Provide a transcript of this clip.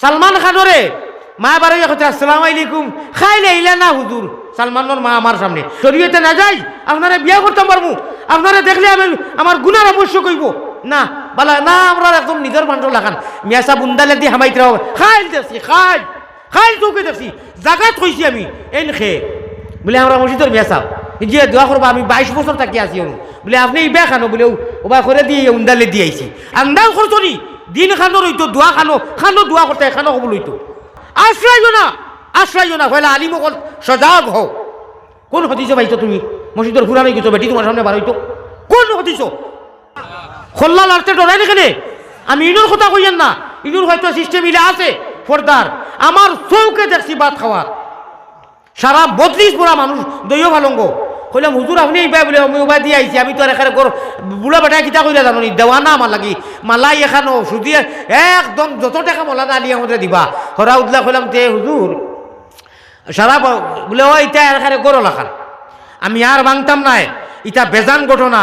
সালমান খানরে। মা বারে কথা আসসালাম আলাইকুম। খাইলে আইলে না হুজুর? সালমানের মা আমার সামনে। শরীয়তে না যাই, আপনারা বিয়া করতাম পারব। আপনারা দেখলে আমি আমার গুনার অবশ্য কইব। না, বালা, না, আমরা একদম নিজের মানুষ লাগান। মিয়াসা বুন্দালে দিয়ে হামাইতে হবে। খাইল দেখছি খাই খাইল চৌকে দেখছি। জাগাত কইছি আমি। এন খেয়ে বলে, আমরা মসজিদের মিয়াসা যে দোয়া করব, আমি বাইশ বছর থাকি আছি বলে, আপনি ইবা খানো, বলে ওবা করে দিয়ে উন্দালে দিয়ে আইছি। আন্দাজ করছ দিন খানো রইতো দোয়া খানো খানো দোয়া করতে খানো হব লইতো আশ্রয় না আশ্রয় না হইলে আলিম অকল সজাগ হও। কোন হতিছ পাইছো তুমি? মসজিদের ফুরানো গেছো, বেটি তোমার সামনে বার হইতো কোন হতিছ খোল্লা লড়তে ডরাই এখানে আমি ইনুর কথা কইয়েন না। ইনুর হয়তো সিস্টেম ইলে আছে ফর্দার আমার চৌকে দেখছি ভাত খাওয়ার সারা বত্রিশ বুড়া মানুষ দইও ভালঙ্গ কইলাম, হুজুর, আপনি এই বলে, আমি উবাই দিয়ে আইছি আমি তো আর এখানে গর বুড়া বেটা কিতা কইলা জানো দেওয়া না আমার লাগি। মালাই এখানো সুদিয়ে একদম যত টাকা মলা না আলিয়া মধ্যে দিবা। হরা উদলা কইলাম, তে হুজুর সারা বলে ও ইটা এখানে গরো লাখান আমি আর ভাঙতাম নাই ইটা বেজান ঘটনা।